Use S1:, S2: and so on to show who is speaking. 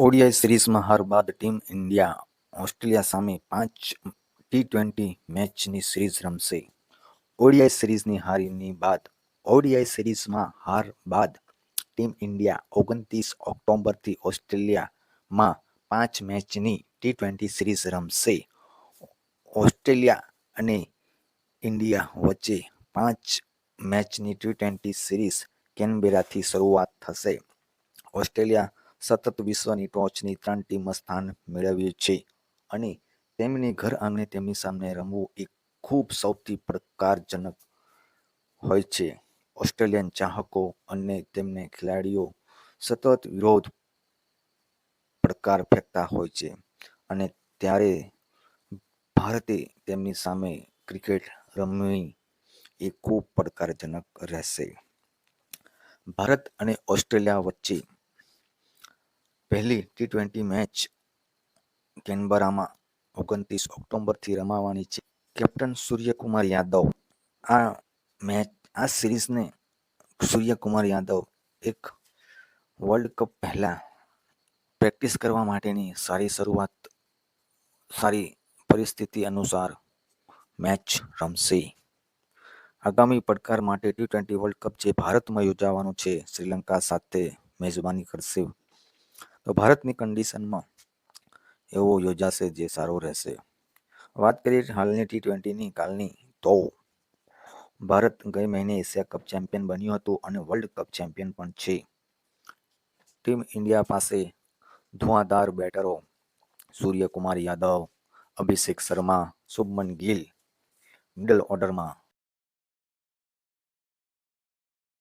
S1: ODI સિરીઝમાં હાર બાદ ટીમ ઇન્ડિયા ઓસ્ટ્રેલિયા સામે પાંચ ટી ટ્વેન્ટી મેચની સિરીઝ રમશે. ઓડીઆઈ સિરીઝની હારની બાદ, ઓડીઆઈ સિરીઝમાં હાર બાદ ટીમ ઇન્ડિયા ઓગણત્રીસ ઓક્ટોબરથી ઓસ્ટ્રેલિયામાં પાંચ મેચની ટી ટ્વેન્ટી સિરીઝ રમશે. ઓસ્ટ્રેલિયા અને ઇન્ડિયા વચ્ચે પાંચ મેચની ટી ટ્વેન્ટી સિરીઝ કેનબેરાથી શરૂઆત થશે. ઓસ્ટ્રેલિયા સતત વિશ્વની ટોચની ત્રણ ટીમમાં સ્થાન મેળવ્યું છે અને તેમને ઘર આંગણે તેમની સામે રમવું એ ખૂબ સૌથી પડકારજનક હોય છે. ઓસ્ટ્રેલિયન ચાહકો અને તેમને ખેલાડીઓ સતત વિરોધ પડકાર ફેંકતા હોય છે અને ત્યારે ભારતે તેમની સામે ક્રિકેટ રમવી એ ખૂબ પડકારજનક રહેશે. ભારત અને ઓસ્ટ્રેલિયા વચ્ચે પહેલી ટી ટ્વેન્ટી મેચ કેનબરામાં ઓગણત્રીસ ઓક્ટોબરથી રમાવાની છે. કેપ્ટન સૂર્યકુમાર યાદવ. આ મેચ આ સિરીઝને સૂર્યકુમાર યાદવ એક વર્લ્ડ કપ પહેલાં પ્રેક્ટિસ કરવા માટેની સારી શરૂઆત, સારી પરિસ્થિતિ અનુસાર મેચ રમશે. આગામી પડકાર માટે ટી ટ્વેન્ટી વર્લ્ડ કપ જે ભારતમાં યોજાવાનું છે, શ્રીલંકા સાથે મેજબાની કરશે. તો ભારતની કન્ડિશનમાં એવો યોજાશે જે સારો રહેશે. વાત કરીએ હાલની ટી ટ્વેન્ટીની કાલની, તો ભારત ગઈ મહિને એશિયા કપ ચેમ્પિયન બન્યું હતું અને વર્લ્ડ કપ ચેમ્પિયન પણ છે. ટીમ ઇન્ડિયા પાસે ધુઆધાર બેટરો સૂર્યકુમાર યાદવ, અભિષેક શર્મા, શુભમન ગિલ મિડલ ઓર્ડરમાં